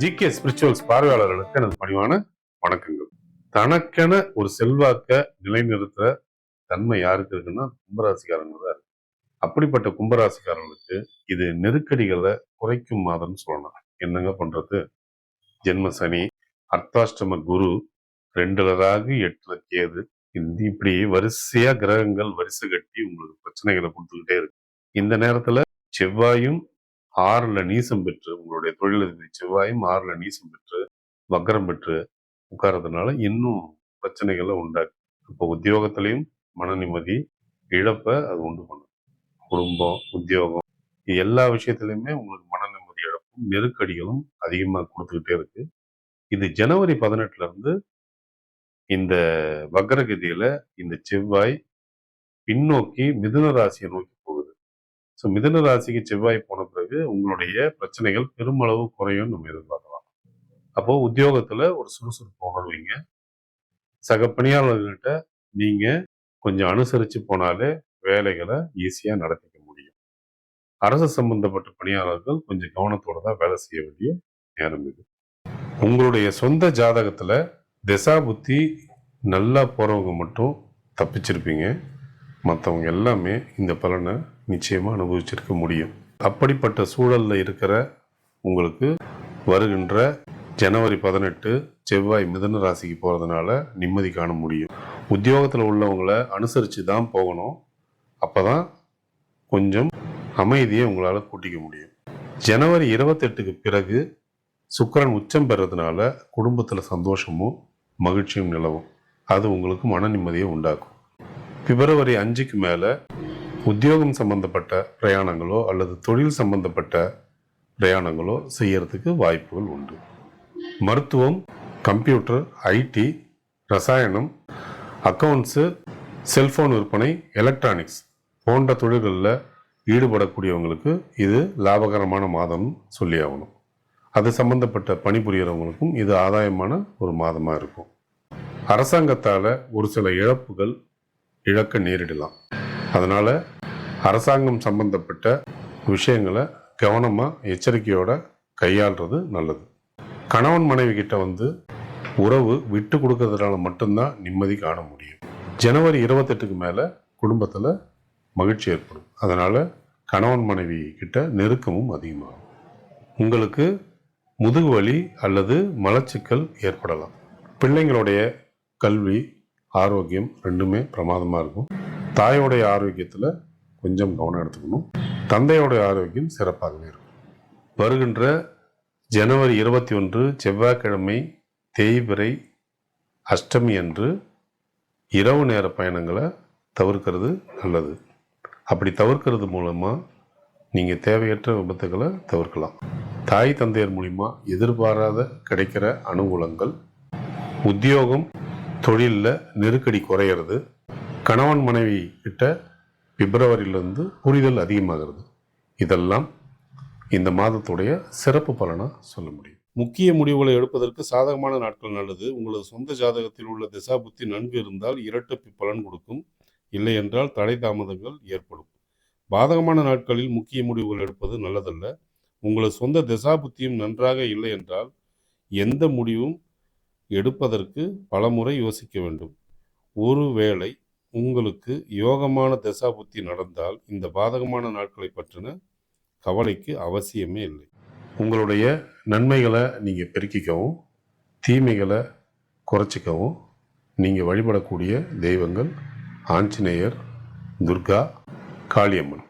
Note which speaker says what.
Speaker 1: GK spirituals பார்வையாளர்களுக்கு எனது பணிவான வணக்கங்கள். தனக்கென ஒரு செல்வாக்க நிலைநிறுத்துற தன்மை யாருக்கு இருக்குன்னா கும்பராசிக்காரங்க தான் இருக்கு. அப்படிப்பட்ட கும்பராசிக்காரங்களுக்கு இது நெருக்கடிகளை குறைக்கும் மாதம்னு சொல்லலாம். என்னங்க பண்றது? ஜென்ம சனி அர்த்தாஷ்டம குரு ரெண்டுல ராகு எட்டுல கேது. இந்த இப்படி வரிசையா கிரகங்கள் வரிசை கட்டி உங்களுக்கு பிரச்சனைகளை கொடுத்துக்கிட்டே இருக்கு. இந்த நேரத்துல செவ்வாயும் ஆறுல நீசம் பெற்று உங்களுடைய தொழிலதிபதி செவ்வாயும் ஆறுல நீசம் பெற்று வக்கரம் பெற்று உட்கார்றதுனால இன்னும் பிரச்சனைகளை உண்டாக்கும் இப்போ உத்தியோகத்திலையும் மன நிம்மதி இழப்பை அது உண்டு பண்ணும். குடும்பம் உத்தியோகம் இது எல்லா விஷயத்திலையுமே உங்களுக்கு மன நிம்மதி இழப்பும் நெருக்கடிகளும் அதிகமாக கொடுத்துக்கிட்டே இருக்கு. இது ஜனவரி பதினெட்டுல இருந்து இந்த வக்ரகதியில இந்த செவ்வாய் பின்னோக்கி மிதுன ராசியை நோக்கி போகுது. ஸோ மிதுன ராசிக்கு செவ்வாய் போன பிறகு உங்களுடைய பிரச்சனைகள் பெருமளவு குறையும் நம்ம எதிர்பார்க்கலாம். அப்போ உத்தியோகத்துல ஒரு சுறுசுறுப்பு உணர்வீங்க. சக பணியாளர்கள்கிட்ட நீங்க கொஞ்சம் அனுசரிச்சு போனாலே வேலைகளை ஈஸியா நடத்திக்க முடியும். அரசு சம்பந்தப்பட்ட பணியாளர்கள் கொஞ்சம் கவனத்தோட தான் வேலை செய்ய வேண்டிய நேரம் இது. உங்களுடைய சொந்த ஜாதகத்துல திசா புத்தி நல்லா போறவங்க மட்டும் தப்பிச்சிருப்பீங்க. மற்றவங்க எல்லாமே இந்த பலனை நிச்சயமா அனுபவிச்சிருக்க முடியும். அப்படிப்பட்ட சூழலில் இருக்கிற உங்களுக்கு வருகின்ற ஜனவரி பதினெட்டு செவ்வாய் மிதன ராசிக்கு போகிறதுனால நிம்மதி காண முடியும். உத்தியோகத்தில் உள்ளவங்களை அனுசரித்து தான் போகணும். அப்போ தான் கொஞ்சம் அமைதியை உங்களால் கூட்டிக்க முடியும். ஜனவரி இருபத்தெட்டுக்கு பிறகு சுக்கரன் உச்சம் பெறதுனால குடும்பத்தில் சந்தோஷமும் மகிழ்ச்சியும் நிலவும். அது உங்களுக்கு மன நிம்மதியை உண்டாக்கும். பிப்ரவரி அஞ்சுக்கு மேலே உத்தியோகம் சம்பந்தப்பட்ட பிரயாணங்களோ அல்லது தொழில் சம்பந்தப்பட்ட பிரயாணங்களோ செய்யறதுக்கு வாய்ப்புகள் உண்டு. மருத்துவம் கம்ப்யூட்டர் ஐடி ரசாயனம் அக்கௌண்ட்ஸு செல்போன் விற்பனை எலக்ட்ரானிக்ஸ் போன்ற தொழில்களில் ஈடுபடக்கூடியவங்களுக்கு இது லாபகரமான மாதம் சொல்லி ஆகணும். அது சம்பந்தப்பட்ட பணிபுரியறவங்களுக்கும் இது ஆதாயமான ஒரு மாதமாக இருக்கும். அரசாங்கத்தால் ஒரு சில இழப்புகள் இழக்க நேரிடலாம். அதனால் அரசாங்கம் சம்பந்தப்பட்ட விஷயங்களை கவனமாக எச்சரிக்கையோட கையாள்றது நல்லது. கணவன் மனைவி கிட்ட வந்து உறவு விட்டு கொடுக்கறதுனால மட்டும்தான் நிம்மதி காண முடியும். ஜனவரி இருபத்தெட்டுக்கு மேலே குடும்பத்தில் மகிழ்ச்சி ஏற்படும். அதனால் கணவன் மனைவி கிட்ட நெருக்கமும் அதிகமாகும். உங்களுக்கு முதுகு வலி அல்லது மலச்சிக்கல் ஏற்படலாம். பிள்ளைங்களுடைய கல்வி ஆரோக்கியம் ரெண்டுமே பிரமாதமாக இருக்கும். தாயோடைய ஆரோக்கியத்தில் கொஞ்சம் கவனம் எடுத்துக்கணும். தந்தையோடைய ஆரோக்கியம் சிறப்பாகவே இருக்கும். வருகின்ற ஜனவரி இருபத்தி ஒன்று செவ்வாய்க்கிழமை தேய்பிறை அஷ்டமி அன்று இரவு நேர பயணங்களை தவிர்க்கிறது நல்லது. அப்படி தவிர்க்கிறது மூலமாக நீங்கள் தேவையற்ற விபத்துகளை தவிர்க்கலாம். தாய் தந்தையர் மூலிமா எதிர்பாராத கிடைக்கிற அனுகூலங்கள் உத்தியோகம் தொழிலில் நெருக்கடி குறையிறது கணவன் மனைவி கிட்ட பிப்ரவரியிலேருந்து புரிதல் அதிகமாகிறது. இதெல்லாம் இந்த மாதத்துடைய சிறப்பு பலனாக சொல்ல முடியும். முக்கிய முடிவுகளை எடுப்பதற்கு சாதகமான நாட்கள் நல்லது. உங்களது சொந்த ஜாதகத்தில் உள்ள திசா புத்தி நன்கு இருந்தால் இரட்டப்பு பலன் கொடுக்கும். இல்லை என்றால் தடை தாமதங்கள் ஏற்படும். பாதகமான நாட்களில் முக்கிய முடிவுகள் எடுப்பது நல்லதல்ல. உங்களது சொந்த திசா புத்தியும் நன்றாக இல்லை என்றால் எந்த முடிவும் எடுப்பதற்கு பலமுறை யோசிக்க வேண்டும். ஒருவேளை உங்களுக்கு யோகமான தசா புத்தி நடந்தால் இந்த பாதகமான நாட்களை பற்றின கவலைக்கு அவசியமே இல்லை. உங்களுடைய நன்மைகளை நீங்கள் பெருக்கிக்கவும் தீமைகளை குறைச்சிக்கவும் நீங்கள் வழிபடக்கூடிய தெய்வங்கள் ஆஞ்சநேயர் துர்கா காளியம்மன்.